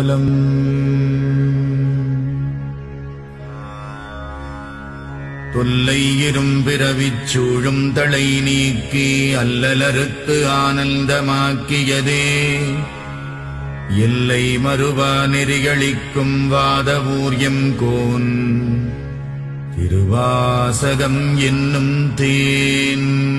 திருச்சிற்றம்பலம் தொல்லை இரும்பிறவிச் சூழும் தலை நீக்கி அல்லலறுத்து ஆனந்தமாக்கியதே. எல்லை மறுவா நெறிகளிக்கும் வாதவூர்யம் கோன். திருவாசகம் என்னும் தேன்.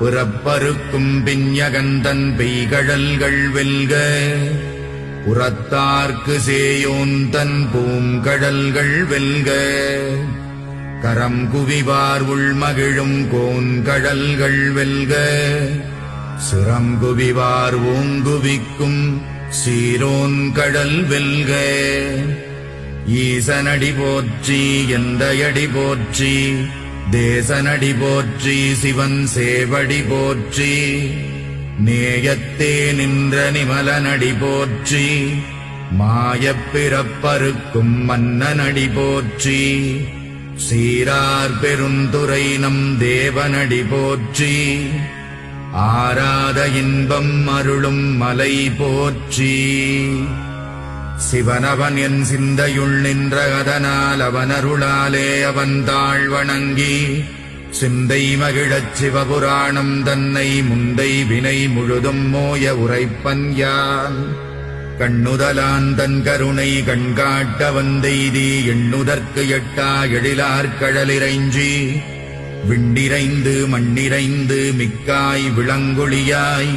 புறப்பருக்கும் பின்யகந்தன் பெய்கடல்கள் வெல்க. புறத்தார்க்கு சேயோன் தன் பூங்கடல்கள் வெல்க. கரம் குவிவார் உள்மகிழும் கோன்கடல்கள் வெல்க. சிரம் குவிவார் ஓங்குவிக்கும் சீரோன் கடல் வெல்க. ஈசனடி போற்றி எந்தையடி போற்றி தேசனடி போற்றி சிவன் சேவடி போற்றி நேயத்தே நின்ற நிமலனடி போற்றி மாயப் பிறப்பருக்கும் மன்னனடி போற்றி சீரார் பெருந்துரை நம் தேவனடி போற்றி ஆராத இன்பம் அருளும் மலை போற்றி. சிவனவன் என் சிந்தையுள் நின்ற அதனால் அவனருளாலே அவன் தாழ் வணங்கி சிந்தை மகிழச் சிவபுராணம் தன்னை முந்தை வினை முழுதும் மோய உரைப்பன் யான். கண்ணுதலான் தன் கருணை கண்காட்ட வந்தெய்தி எண்ணுதற்கு எட்டா எழிலார் கடலிறைஞ்சி விண்டிரைந்து மண்ணிறைந்து மிக்காய் விளங்கொழியாய்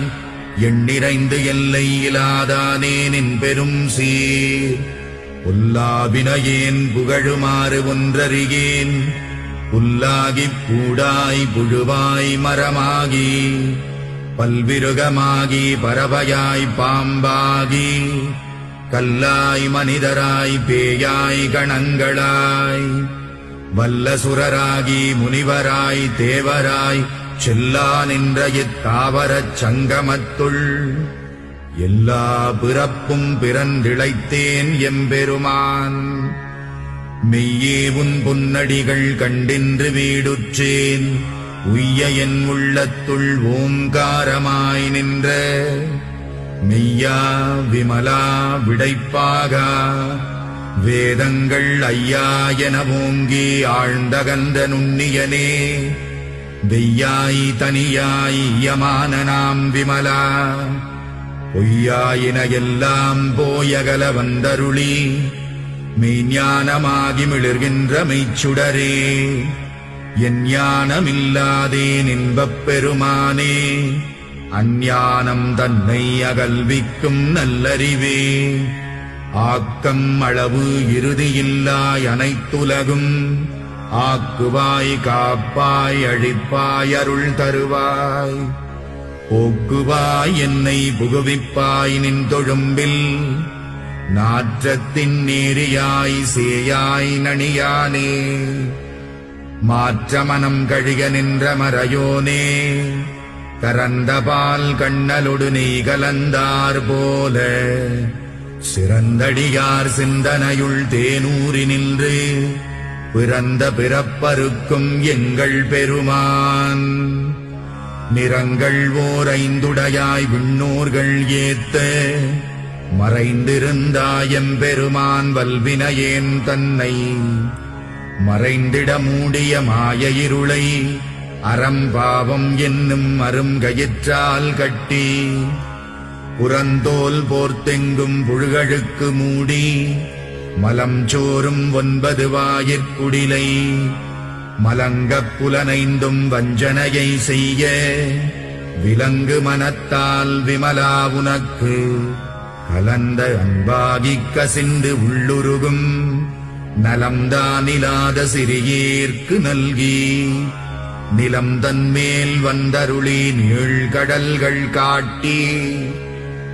எண்ணிறைந்து எல்லை இலாதானே நின் பெரும் சீர். புல்லாவினையேன் புகழுமாறு ஒன்றறியேன். புல்லாகிப் பூடாய் புழுவாய் மரமாகி. பல்விருகமாகி பறவையாய் பாம்பாகி. கல்லாய் மனிதராய் பேயாய் கணங்களாய். வல்லசுரராகி முனிவராய் தேவராய் செல்லா நின்ற இத்தாவரச் சங்கமத்துள் எல்லா பிறப்பும் பிறந்திழைத்தேன் எம்பெருமான். மெய்யே உன் பொன்னடிகள் கண்டின்று வீடுற்றேன் உய்ய என் உள்ளத்துள் ஓங்காரமாய் நின்ற. மெய்யா விமலா விடைப்பாகா வேதங்கள் ஐயா என ஓங்கி ஆழ்ந்தகந்த நுண்ணியனே வெய்யாய் தனியாய் யமான நாம் விமலா. பொய்யாயின எல்லாம் போயகல வந்தருளி. மெய்ஞானமாகி மிளிர்கின்ற மெய்ச்சுடரே. என் ஞானமில்லாதே இன்பப் பெருமானே. அஞ்ஞானம் தன்னை அகல்விக்கும் நல்லறிவே. ஆக்கம் அளவு இறுதியில்லாய் அனைத்துலகும். ஆக்குவாய் காப்பாய் அழிப்பாய் அருள் தருவாய். போக்குவாய் என்னை புகுவிப்பாய் நின் தொழும்பில். நாற்றத்தின் நேரியாய் சேயாய் நணியானே. மாற்றமனம் கழிக நின்ற மறையோனே. கரந்த பால் கண்ணலொடு நீ கலந்தார் போல. சிறந்தடியார் சிந்தனையுள் தேனூறி நின்று பிறந்த பிறப்பருக்கும் எங்கள் பெருமான். நிறங்கள் ஓர் ஐந்துடையாய் விண்ணோர்கள் ஏத்த மறைந்திருந்தாயம் பெருமான் வல்வினையேன் தன்னை. மறைந்திட மூடிய மாய இருளை அறம்பாவம் என்னும் அருங்கயிற்றால் கட்டி புறந்தோல் போர்த்தெங்கும் புழுகழுக்கு மூடி மலம் சோறும் ஒன்பது வாயிற்குடிலை மலங்கப் புலனைந்தும் வஞ்சனையை செய்ய. விலங்கு மனத்தால் விமலா உனக்கு. கலந்த அன்பாகிக் கசிந்து உள்ளுருகும். நலம்தானிலாத சிறியேற்கு நல்கி. நிலம் தன்மேல் வந்தருளி நீழ்கடல்கள் காட்டி.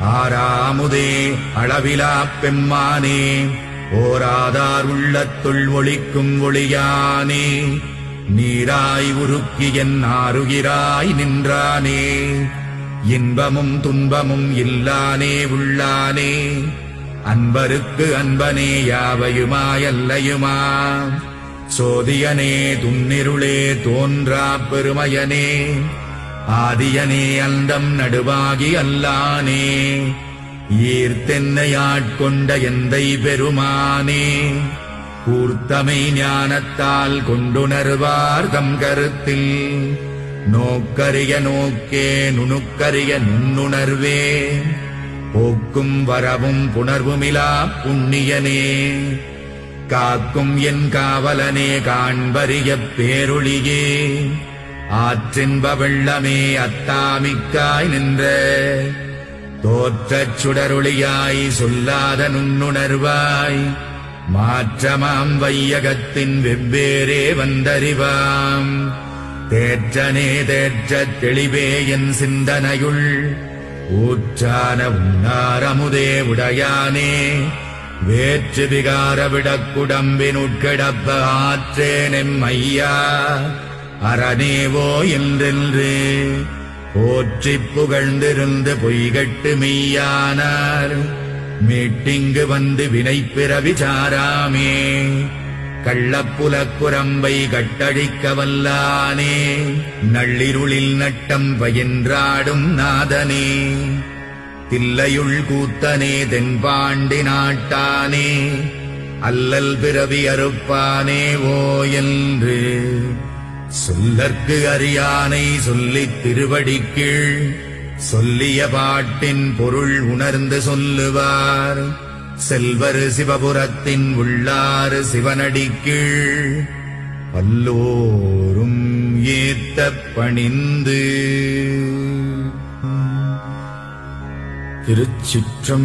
ஆராமுதே அளவிலா பெம்மானே ஓராதார் உள்ளத்துள் ஒளிக்கும் ஒளியானே நீராய் உருக்கி என் ஆறுகிறாய் நின்றானே இன்பமும் துன்பமும் இல்லானே உள்ளானே அன்பருக்கு அன்பனே யாவையுமாயல்லையுமா? சோதியனே துன்னிருளே தோன்றா பெருமையனே ஆதியனே அந்தம் நடுவாகி அல்லானே. ஈர்த்தென்னையாட்கொண்ட எந்தை பெருமானே. கூர்த்தமை ஞானத்தால் கொண்டுணர்வார் தம் கருத்தில். நோக்கரிய நோக்கே நுணுக்கரிய நுண்ணுணர்வே. போக்கும் வரவும் புணர்வுமிலா புண்ணியனே. காக்கும் என் காவலனே காண்பறிய பேரொளியே ஆற்றின்ப வெள்ளமே அத்தாமிக்காய் நின்ற. தோற்றச் சுடருளியாய் சொல்லாத நுண்ணுணர்வாய். மாற்றமாம் வையகத்தின் வெவ்வேறே வந்தறிவாம். தேற்றனே தேற்றத் தெளிவே என் சிந்தனையுள். ஊற்றான உன்னாரமுதே உடையானே. வேற்று விகார விடக்குடம்பின் உட்கிடப்ப ஆற்றேனெம் ஐயா. அரணேவோ என்றென்று போற்றிப் புகழ்ந்திருந்து பொய்கட்டு மெய்யானார். மீட்டிங்கு வந்து வினை பிறவி சாராமே கள்ளப்புலக்குரம்பை கட்டழிக்க வல்லானே நள்ளிருளில் நட்டம் பயின்றாடும் நாதனே. தில்லையுள் கூத்தனே தென்பாண்டி நாட்டானே அல்லல் பிறவி அறுப்பானே ஓ என்று சொல்லற்கு அறியானை சொல்லித் திருவடிக்கீழ் சொல்லிய பாட்டின் பொருள் உணர்ந்து சொல்லுவார். செல்வர் சிவபுரத்தின் உள்ளாறு சிவனடிக்கீழ் பல்லோரும் ஏத்த பணிந்து. திருச்சிற்றம்பலம்